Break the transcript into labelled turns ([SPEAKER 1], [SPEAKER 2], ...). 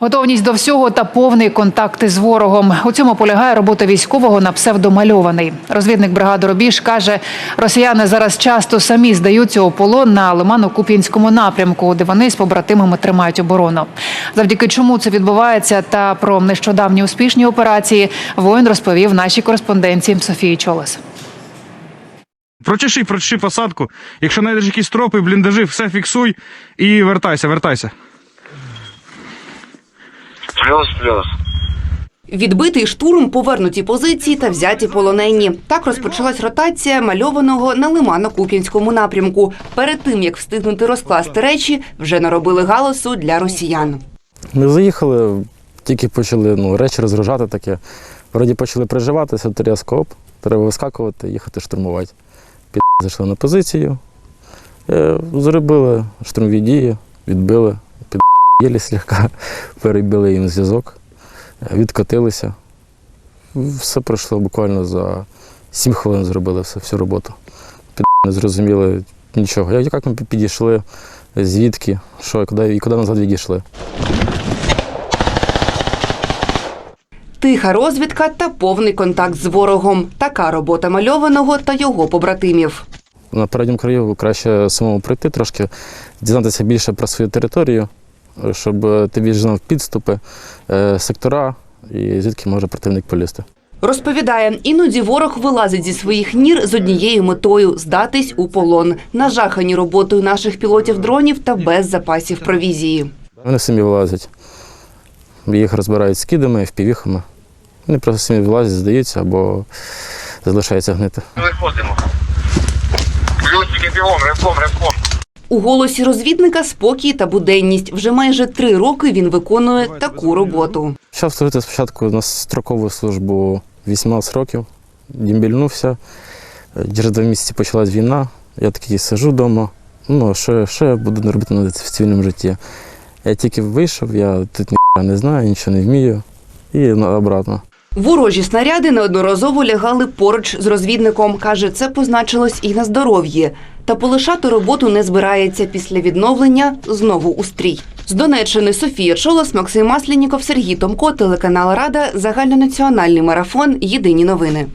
[SPEAKER 1] Готовність до всього та повний контакт із ворогом. У цьому полягає робота військового на псевдомальований. Розвідник бригади Рубіж каже, росіяни зараз часто самі здаються у полон на Лимано-Куп'янському напрямку, де вони з побратимами тримають оборону. Завдяки чому це відбувається та про нещодавні успішні операції воїн розповів нашій кореспонденції Софії Чолес.
[SPEAKER 2] Прочеши, прочеши посадку. Якщо знайдеш якісь тропи, бліндажі, все фіксуй і вертайся, вертайся.
[SPEAKER 3] Плюс-плюс.
[SPEAKER 4] Відбитий штурм, повернуті позиції та взяті полонені. Так розпочалась ротація мальованого на Лимано-Куп'янському напрямку. Перед тим як встигнути розкласти речі, вже наробили галасу для росіян.
[SPEAKER 5] Ми заїхали, тільки почали ну, речі розгружати таке. Вроді почали переживатися, то треба вискакувати, їхати штурмувати. Під зайшли на позицію, е, зробили штурмові дії, відбили, єлі слегка, перебили їм зв'язок, е, відкотилися. Все пройшло буквально за 7 хвилин зробили все, всю роботу. Під не зрозуміли нічого. Як ми підійшли, звідки, що і куди, і куди назад відійшли.
[SPEAKER 4] Тиха розвідка та повний контакт з ворогом. Така робота мальованого та його побратимів.
[SPEAKER 5] На передньому краю краще самому пройти трошки, дізнатися більше про свою територію, щоб е, ти знав підступи, е, сектора і звідки може противник полізти.
[SPEAKER 4] Розповідає, іноді ворог вилазить зі своїх нір з однією метою здатись у полон, нажахані роботою наших пілотів дронів та без запасів провізії.
[SPEAKER 5] Вони самі вилазять. Їх розбирають скидами, впівіхами. Вони просто самі вилазять, здаються або залишаються гнити.
[SPEAKER 3] Виходимо. Плюсики бігом, ревком, ревком.
[SPEAKER 4] У голосі розвідника спокій та буденність. Вже майже три роки він виконує таку роботу.
[SPEAKER 5] Почав служити спочатку на строкову службу 18 років, дімбільнувся. Через два місяці почалась війна. Я такий сижу вдома. Ну, що, що я буду робити на- в цивільному житті? Я тільки вийшов, я тут ніхто не знаю, нічого не вмію. І на- обратно.
[SPEAKER 4] Ворожі снаряди неодноразово лягали поруч з розвідником. Каже, це позначилось і на здоров'ї. Та полишати роботу не збирається після відновлення знову устрій. З Донеччини Софія Чолос, Максим Масленіков, Сергій Томко, телеканал Рада, загальнонаціональний марафон. Єдині новини.